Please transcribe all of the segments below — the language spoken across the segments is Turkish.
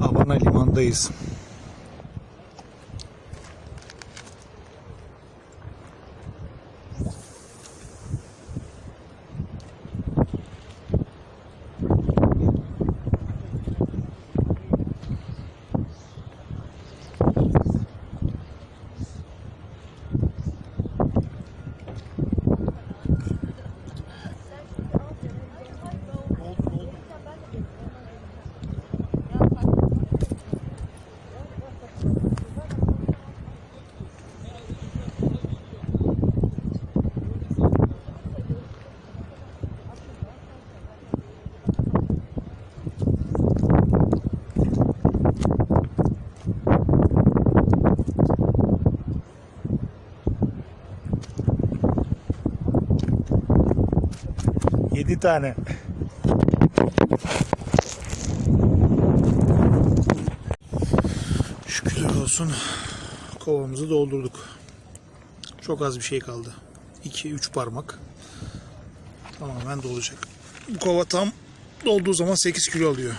Abana limandayız. Yedi tane. Şükürler olsun kovamızı doldurduk. Çok az bir şey kaldı. 2-3 parmak. Tamamen dolacak. Bu kova tam dolduğu zaman 8 kilo alıyor.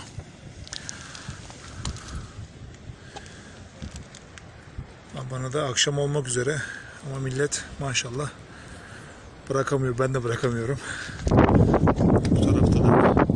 Bana da akşam olmak üzere ama millet maşallah bırakamıyor. Ben de bırakamıyorum. Bu tarafta da